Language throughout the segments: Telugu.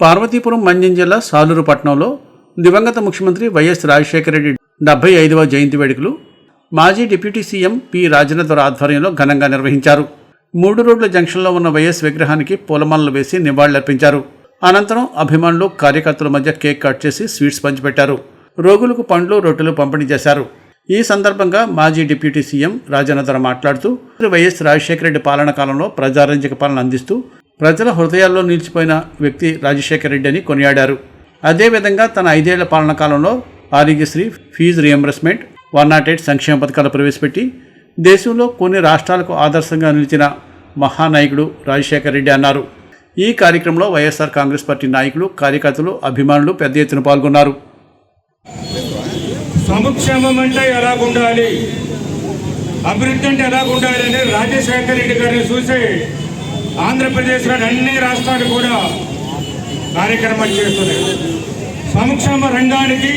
పార్వతీపురం మంజం జిల్లా సాలూరు పట్టణంలో దివంగత ముఖ్యమంత్రి వైఎస్ రాజశేఖర రెడ్డి డెబ్బై ఐదవ జయంతి వేడుకలు మాజీ డిప్యూటీ సీఎం పి రాజేంద్ర ఆధ్వర్యంలో ఘనంగా నిర్వహించారు. మూడు రోడ్ల జంక్షన్లో ఉన్న వైఎస్ విగ్రహానికి పూలమాలలు వేసి నివాళులర్పించారు. అనంతరం అభిమానులు కార్యకర్తల మధ్య కేక్ కట్ చేసి స్వీట్స్ పంచిపెట్టారు రోగులకు పండ్లు రొట్టెలు పంపిణీ చేశారు. ఈ సందర్భంగా మాజీ డిప్యూటీ సీఎం రాజేంద్ర మాట్లాడుతూ వైఎస్ రాజశేఖర రెడ్డి పాలన కాలంలో ప్రజారంజక పాలన అందిస్తూ ప్రజల హృదయాల్లో నిలిచిపోయిన వ్యక్తి రాజశేఖర రెడ్డి అని కొనియాడారు. అదేవిధంగా తన ఐదేళ్ళ పాలన కాలంలో Aarogyasri fee reimbursement one nought eight సంక్షేమ పథకాలు ప్రవేశపెట్టి దేశంలో కొన్ని రాష్ట్రాలకు ఆదర్శంగా నిలిచిన మహానాయకుడు రాజశేఖర రెడ్డి అన్నారు. ఈ కార్యక్రమంలో వైఎస్ఆర్ కాంగ్రెస్ పార్టీ నాయకులు కార్యకర్తలు అభిమానులు పెద్ద ఎత్తున పాల్గొన్నారు. సంక్షేమం అంటే ఎలా ఉండాలి అభివృద్ధి అంటే ఎలా ఉండాలి అని రాజశేఖర రెడ్డి గారిని చూసి ఆంధ్రప్రదేశ్లోని అన్ని రాష్ట్రాలు కూడా కార్యక్రమాలు చేస్తున్నాయి. సంక్షేమ రంగానికి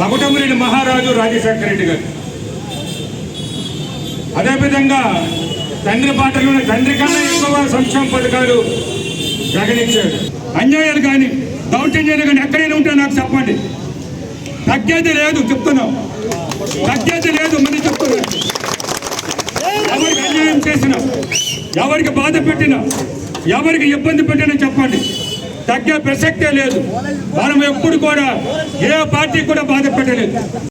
మగుటమిరెడ్డి మహారాజు రాజశేఖర రెడ్డి గారు. అదేవిధంగా తండ్రి పాటలోని తండ్రి కన్నా ఎక్కువ సంక్షేమ పథకాలు ప్రకటించాడు అన్యాయాలు కానీ దౌర్జన్యాలు కానీ ఎక్కడైనా ఉంటే నాకు చెప్పండి. తగ్గేది లేదు చెప్తున్నాం. తగ్గేది లేదు మళ్ళీ చెప్తున్నాం. ఎవరికి అన్యాయం చేసినాం ఎవరికి బాధ పెట్టినా ఎవరికి ఇబ్బంది పెట్టినా చెప్పండి. తగ్గే ప్రసక్తే లేదు. మనం ఎప్పుడు కూడా ఏ పార్టీ కూడా బాధ పెట్టలేదు.